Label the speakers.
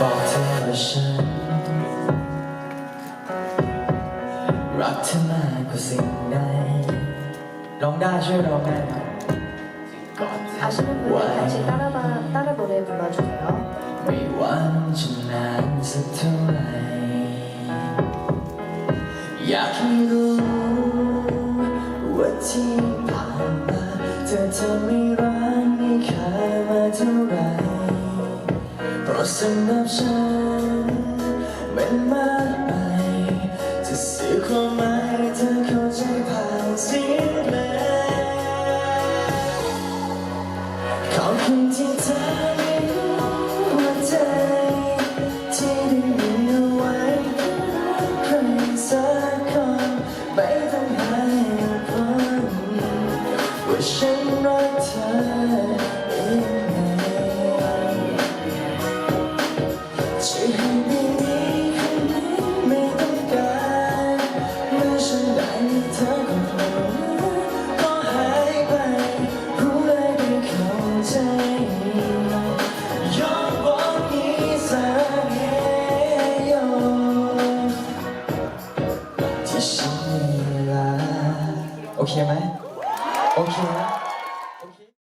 Speaker 1: บอกเธอว่าฉัน รักเธอมากกว่าสิ่งใดร้องได้ช่วยร้องได้ไหมก่อนเธอ
Speaker 2: 아시는 분들
Speaker 1: ไว้
Speaker 2: 같이 따라봐, 따라 노래 불러주세요.
Speaker 1: ไม่วันจะนานสักเท่าไหร่อยากให้รู้ว่าที่ผ่านมาเธอจะไม่รัก สำหรับฉันมันมากไปจะสื่อความหมายเธอเข้าใจผ่านเสียงเพลงขอบคุณที่เธอไม่รู้ว่าใจที่ได้มีเอาไว้ใครสักคนไม่ต้องหาเหตุผลว่าฉัน ที่ลาโอเคไหมโอเคนะ